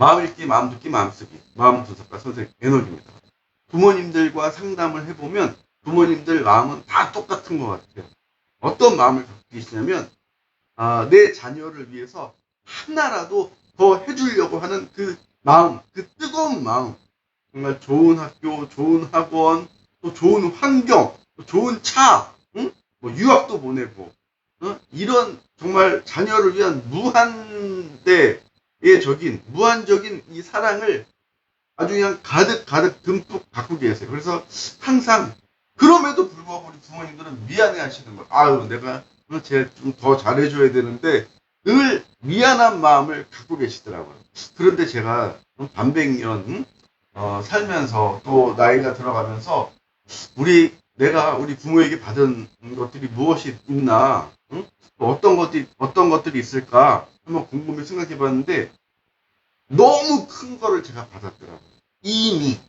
마음 읽기, 마음 듣기, 마음 쓰기. 마음 분석가 선생님 에너지입니다. 부모님들과 상담을 해보면 부모님들 마음은 다 똑같은 것 같아요. 어떤 마음을 갖고 계시냐면 아, 내 자녀를 위해서 하나라도 더 해주려고 하는 그 마음, 그 뜨거운 마음. 정말 좋은 학교, 좋은 학원, 또 좋은 환경, 또 좋은 차, 응? 뭐 유학도 보내고, 어? 이런 정말 자녀를 위한 무한대 의 적인, 무한적인 이 사랑을 아주 그냥 가득 가득 듬뿍 갖고 계세요. 그래서 항상 그럼에도 불구하고 우리 부모님들은 미안해 하시는 거예요. 아유, 내가 쟤좀 더 잘해줘야 되는데 늘 미안한 마음을 갖고 계시더라고요. 그런데 제가 반백년 응? 어, 살면서 또 나이가 들어가면서 우리 내가 우리 부모에게 받은 것들이 무엇이 있나 응? 또 어떤 것들이 어떤 것들이 있을까 한번 곰곰이 생각해 봤는데 너무 큰 거를 제가 받았더라고요. 이미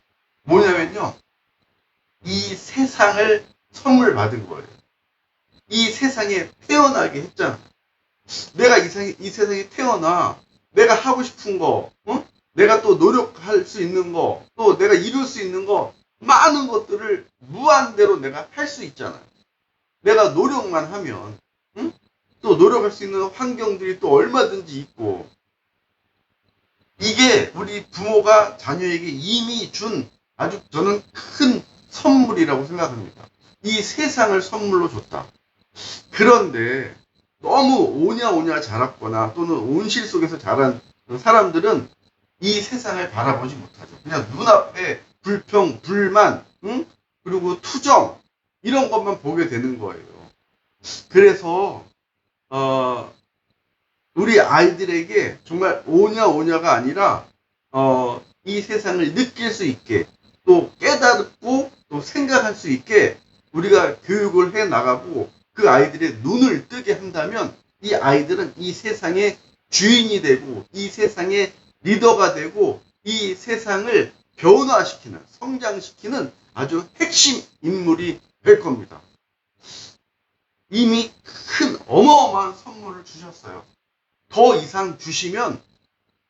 뭐냐면요 이 세상을 선물 받은 거예요. 이 세상에 태어나게 했잖아. 내가 이, 세상에, 이 세상에 태어나 내가 하고 싶은 거, 어? 내가 또 노력할 수 있는 거, 또 내가 이룰 수 있는 거, 많은 것들을 무한대로 내가 할 수 있잖아요. 내가 노력만 하면, 응? 또 노력할 수 있는 환경들이 또 얼마든지 있고, 이게 우리 부모가 자녀에게 이미 준 아주 저는 큰 선물이라고 생각합니다. 이 세상을 선물로 줬다. 그런데 너무 오냐 오냐 자랐거나 또는 온실 속에서 자란 사람들은 이 세상을 바라보지 못하죠. 그냥 눈앞에 불평, 불만, 응? 그리고 투정 이런 것만 보게 되는 거예요. 그래서 어, 우리 아이들에게 정말 오냐 오냐가 아니라 어, 이 세상을 느낄 수 있게 또 깨닫고 또 생각할 수 있게 우리가 교육을 해 나가고 그 아이들의 눈을 뜨게 한다면 이 아이들은 이 세상의 주인이 되고 이 세상의 리더가 되고 이 세상을 변화시키는 성장시키는 아주 핵심 인물이 될 겁니다. 이미 큰 어마어마한 선물을 주셨어요. 더 이상 주시면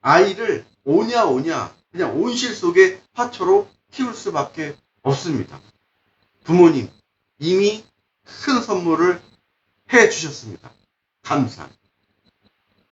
아이를 오냐 오냐 그냥 온실 속의 화초로 키울 수밖에 없습니다. 부모님 이미 큰 선물을 해 주셨습니다. 감사합니다.